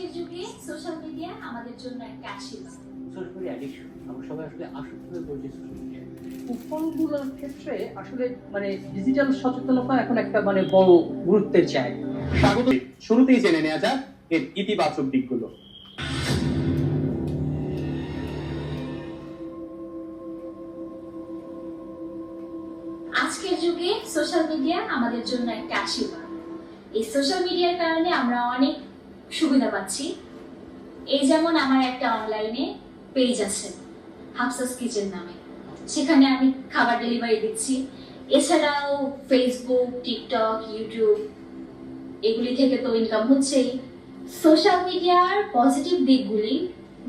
আজকের যুগে social media আমাদের জন্য একটা আশীর্বাদ। সোশ্যাল মিডিয়া অ্যাডিকশন আমরা সবাই আসলে আসক্ত হয়ে পড়েছি সোশ্যাল মিডিয়া কুফলগুলোর ক্ষেত্রে আসলে মানে ডিজিটাল সচেতনতা এখন একটা মানে বড় গুরুত্বের জায়গা। স্বাগত। শুরুতেই জেনে নেওয়া যাক এর ইতিবাচক দিকগুলো। আজকের যুগে সোশ্যাল মিডিয়া আমাদের জন্য একটা আশীর্বাদ। এই সোশ্যাল মিডিয়ার কারণে আমরা অনেক সুবিধা পাচ্ছি। এই যেমন আমার একটা অনলাইনে পেজ আছে হাফসাস কিচেন নামে। সেখানে আমি খাবার ডেলিভারি দিচ্ছি। এছাড়াও ফেসবুক টিকটক ইউটিউব এগুলি থেকে তো ইনকাম হচ্ছেই। সোশ্যাল মিডিয়ার পজিটিভ দিকগুলি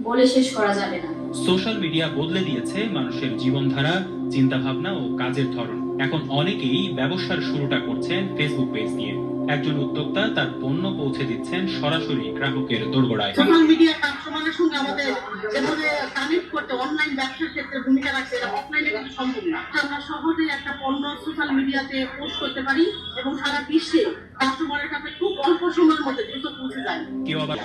বলে শেষ করা যাবে না। সোশ্যাল মিডিয়া বদলে দিয়েছে মানুষের জীবনধারা, চিন্তাভাবনা ও কাজের ধরন। এখন অনেকেই ব্যবসার শুরুটা করছেন ফেসবুক পেজ দিয়ে। একজন উদ্যোক্তা তার পণ্য পৌঁছে দিচ্ছেন সরাসরি গ্রাহকের দোরগোড়ায়। সোশ্যাল মিডিয়া কাস্টমারের সঙ্গে আমাদের যেভাবে কানেক্ট করতে অনলাইন ব্যবসার ক্ষেত্রে ভূমিকা রাখছে এটা অফলাইনে কিন্তু সম্ভব না। আমরা সহজে একটা পণ্য সোশ্যাল মিডিয়াতে পোস্ট করতে পারি এবং সারা বিশ্বে কাস্টমারের কাছে খুব অল্প সময়ের মধ্যে দ্রুত পৌঁছে যায়। কেউ আবার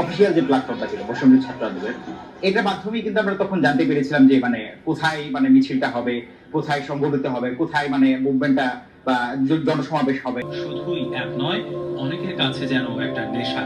অফিসিয়াল যে প্ল্যাটফর্মটা ছিল বসুন্ধরা ছাত্র আন্দোলনের এটার মাধ্যমেই কিন্তু আমরা তখন জানতে পেরেছিলাম যে মানে কোথায় মানে মিছিলটা হবে, কোথায় সংগঠিত হবে, কোথায় মানে মুভমেন্টটা বা জনসমাবেশ হবে। শুধুই এক নয়, অনেকের কাছে যেন একটা নেশা।